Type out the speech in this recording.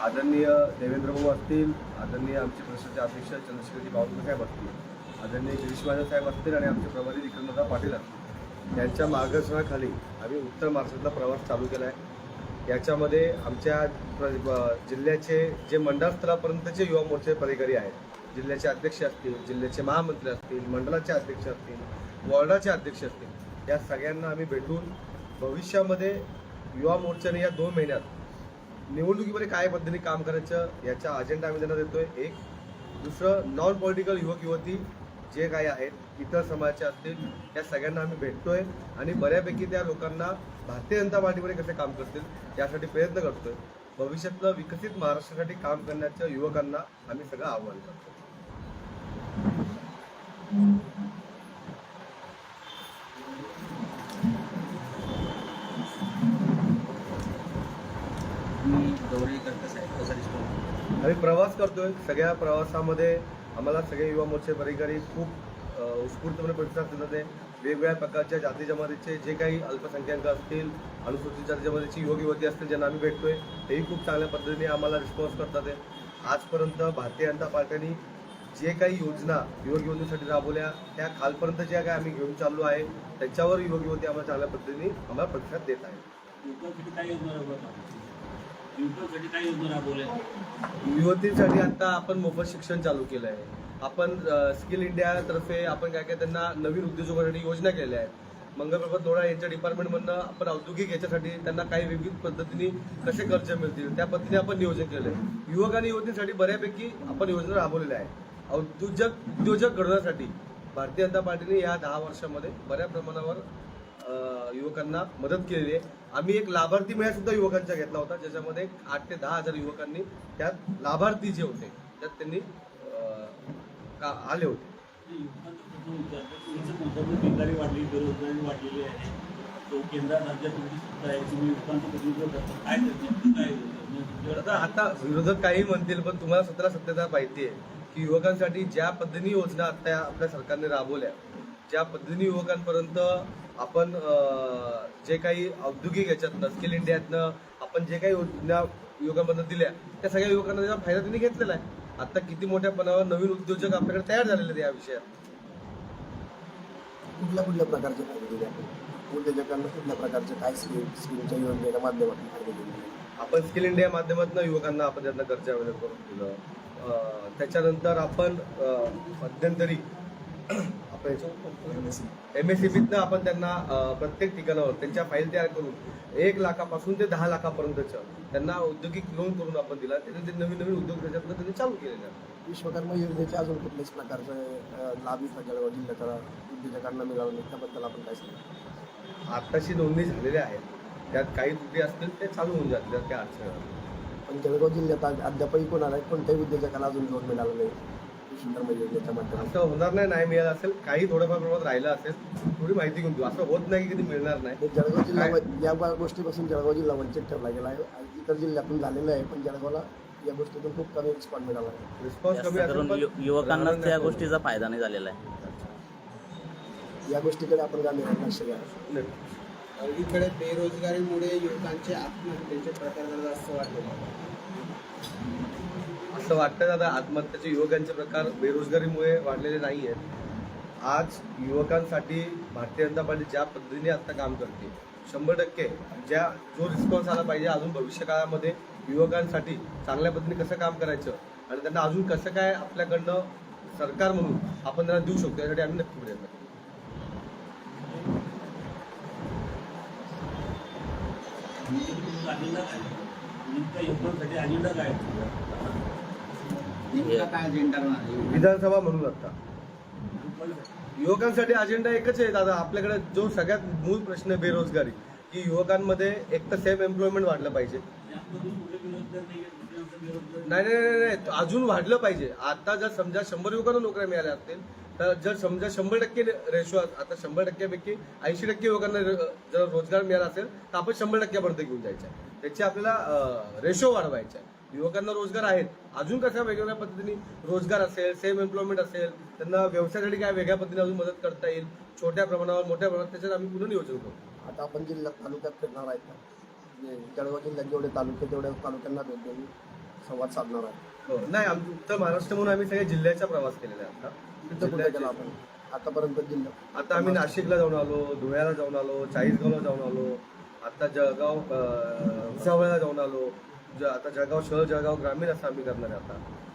आदरणीय देवेंद्र भाऊ असतील आदरणीय आमचे प्रदेशाचे अध्यक्ष चंद्रशेखरजी बावनकर साहेब असतील आदरणीय गिरीश महाराज साहेब असतील आणि आमचे प्रभारी विक्रमदादा पाटील असतील. यांच्या मार्गदर्शनाखाली आम्ही उत्तर महाराष्ट्रातला प्रवास चालू केला आहे याच्यामध्ये आमच्या प्र जिल्ह्याचे जे मंडळस्तरापर्यंतचे युवा मोर्चे पदाधिकारी आहेत जिल्ह्याचे अध्यक्ष असतील जिल्ह्याचे महामंत्री असतील मंडळाचे अध्यक्ष असतील वॉर्डाचे अध्यक्ष असतील या सगळ्यांना आम्ही भेटून भविष्यामध्ये युवा मोर्चाने या दोन महिन्यात निवडणुकीमध्ये काय पद्धतीने काम करायचं याचा अजेंडा आम्ही त्यांना देतोय. एक दुसरं नॉन पॉलिटिकल युवक युवती जे काही आहेत इतर समाजाचे असतील त्या सगळ्यांना आम्ही भेटतोय आणि बऱ्यापैकी त्या लोकांना भारतीय जनता पार्टीमध्ये कसे काम करतील यासाठी प्रयत्न करतोय. भविष्यातलं विकसित महाराष्ट्रासाठी काम करण्याच्या युवकांना आम्ही सगळं आव्हान करतो तुम्ही दौरे करता साहेब कसा रिस्पॉन्स आम्ही प्रवास करतोय. सगळ्या प्रवासामध्ये आम्हाला सगळे युवा मोर्चे पदाधिकारी खूप उत्स्फूर्तपणे प्रतिसाद देतात. आहे वेगवेगळ्या प्रकारच्या जाती जमातीचे जे काही अल्पसंख्याक असतील अनुसूचित जाती जमातीची युवक युवती असतील ज्यांना आम्ही भेटतोय तेही खूप चांगल्या पद्धतीने आम्हाला रिस्पॉन्स करतात आहे आजपर्यंत भारतीय जनता पार्टीने जे काही योजना युवक युवतींसाठी राबवल्या त्या खालपर्यंत ज्या काही आम्ही घेऊन चाललो आहे त्याच्यावर युवक युवती आम्हाला चांगल्या पद्धतीने आम्हाला प्रतिसाद देत आहेत? युवकांसाठी काय योजना राबवल्या युवतींसाठी आता आपण मोफत शिक्षण चालू केलं आहे आपण स्किल इंडियातर्फे आपण काय काय त्यांना नवीन उद्योजकांसाठी योजना केल्या आहेत. मंगळप्रभात लोढा यांच्या डिपार्टमेंटमधनं आपण औद्योगिक याच्यासाठी त्यांना काही विविध पद्धतीने कसे कर्ज मिळतील त्या पद्धतीने आपण नियोजन केलं आहे युवक आणि युवतींसाठी बऱ्यापैकी आपण योजना राबवलेल्या आहे औद्योजक उद्योजक घडवण्यासाठी भारतीय जनता पार्टीने या दहा वर्षामध्ये बऱ्या प्रमाणावर युवकांना मदत केलेली आहे. आम्ही एक लाभार्थी मेळा सुद्धा युवकांचा घेतला होता ज्याच्यामध्ये आठ ते दहा हजार युवकांनी त्यात लाभार्थी जे होते त्यात त्यांनी का आले होते. बेकारी वाढली बेरोजगारी वाढलेली आहे तो केंद्रात राज्यात तुमची सत्ता आहे तुम्ही युवकांचं प्रतिनिधित्व करता काय काय आता आता विरोधक काही म्हणतील पण तुम्हाला सतरा सत्यता माहिती आहे की युवकांसाठी ज्या पद्धतीने योजना आता आपल्या सरकारने राबवल्या ज्या पद्धतीने युवकांपर्यंत आपण जे काही औद्योगिक याच्यातनं स्किल इंडियातनं आपण जे काही योजना युवकांपर्यंत दिल्या त्या सगळ्या युवकांना त्याचा फायदा त्यांनी घेतलेला आहे. आता किती मोठ्या पणावर नवीन उद्योजक आपल्याकडे तयार झालेले आहेत या विषयात. कुठल्या कुठल्या प्रकारचे फायदे दिले? आपण उद्योजकांना कुठल्या प्रकारचे काय स्कीम स्कीमच्या योजनेच्या माध्यमातून फायदे दिले? आपण स्किल इंडिया माध्यमातून युवकांना आपण त्यांना कर्ज अवेलेबल करून दिलं. अं, त्याच्यानंतर आपण अं, मध्यंतरी एम एस सी आपण त्यांना प्रत्येक ठिकाणावर त्यांच्या फाईल तयार करून एक लाखापासून ते दहा लाखापर्यंतच्या त्यांना औद्योगिक लोन करून आपण दिला. त्याचे ते नवीन नवीन उद्योग त्याच्यातनं त्यांनी चालू केलेले आहेत. विश्वकर्मा योजनेचे अजून कुठल्याच प्रकारचे लाभ जळगाव जिल्ह्याच्या उद्योजकांना मिळाला नाही त्याबद्दल आपण काय सांगू? आत्ताशी नोंदणी झालेल्या आहेत. त्यात काही त्रुटी असतील ते चालू होऊन जातील. काय अडचण. पण जळगाव जिल्ह्यात अद्यापही कोणाला कोणत्याही उद्योजकाला अजून लोन मिळालं नाही. असं होणार नाही नाही मिळालं असेल काही थोडंफार प्रमाणात राहिलं असेल थोडी माहिती घेऊन देऊ. असं होत नाही की कधी मिळणार नाही. जळगाव जिल्हा या गोष्टीपासून जळगाव जिल्हा वंचित ठेवला गेला आहे. आणि इतर जिल्ह्यातून झालेलं आहे पण जळगावला या गोष्टीतून खूप कमी रिस्पॉन्स मिळाला आहे. रिस्पॉन्स युवकांना त्या. गोष्टीचा फायदा नाही झालेला आहे. या गोष्टीकडे आपण द्या नाही. इकडे बेरोजगारीमुळे युवकांचे आत्महत्येचे प्रकार जास्त वाढले. असं वाटतं दादा? आत्महत्याचे युवकांचे प्रकार बेरोजगारीमुळे वाढलेले नाही आहेत आज युवकांसाठी भारतीय जनता पार्टी ज्या पद्धतीने आता काम करते शंभर टक्के ज्या जो रिस्पॉन्स आला पाहिजे अजून भविष्य काळामध्ये युवकांसाठी चांगल्या पद्धतीने कसं काम करायचं आणि त्यांना अजून कसं काय आपल्याकडनं सरकार म्हणून आपण त्यांना देऊ शकतो यासाठी आम्ही नक्की प्रयत्न करू. नेमका युवकांसाठी अजेंडा काय काय अजेंडा राहणार आहे? विधानसभा म्हणून आता. युवकांसाठी अजेंडा एकच आहे दादा. आपल्याकडे जो सगळ्यात मूळ प्रश्न आहे बेरोजगारी की युवकांमध्ये एक तर सेम एम्प्लॉयमेंट वाढलं पाहिजे. नाही नाही नाही नाही. अजून वाढलं पाहिजे. आता जर समजा शंभर युवकांना नोकऱ्या मिळाल्या असतील तर जर समजा शंभर टक्के रेशो आता शंभर टक्क्यापैकी ऐंशी टक्के युवकांना रे- जर रोजगार मिळाला असेल तर आपण शंभर टक्क्यापर्यंत घेऊन जायचं आहे. त्याची आपल्याला रेशो वाढवायचा आहे. युवकांना रोजगार आहेत. अजून कशा वेगवेगळ्या पद्धतीने रोजगार असेल सेम एम्प्लॉयमेंट असेल त्यांना व्यवसायासाठी काय वेगळ्या पद्धतीने अजून मदत करता येईल? छोट्या प्रमाणावर मोठ्या प्रमाणात त्याच्यात आम्ही पुन्हा नियोजन करू? आता आपण जिल्ह्यात तालुक्यात फिरणार आहेत म्हणजे जळगाव जिल्ह्यात जेवढे तालुके तेवढ्या तालुक्यांना भेट देऊन संवाद साधणार आहे हो. नाही आम उत्तर महाराष्ट्र म्हणून आम्ही सगळे जिल्ह्याचा प्रवास केलेला आहे आता. कुठं केला आपण? आतापर्यंत जिल्ह्यात. आता आम्ही नाशिकला जाऊन आलो धुळ्याला जाऊन आलो चाळीसगावला जाऊन आलो आता जळगाव भुसावळला जाऊन आलो. ज आता जळगाव शहर जळगाव ग्रामीण असं आम्ही करणार आहे आता.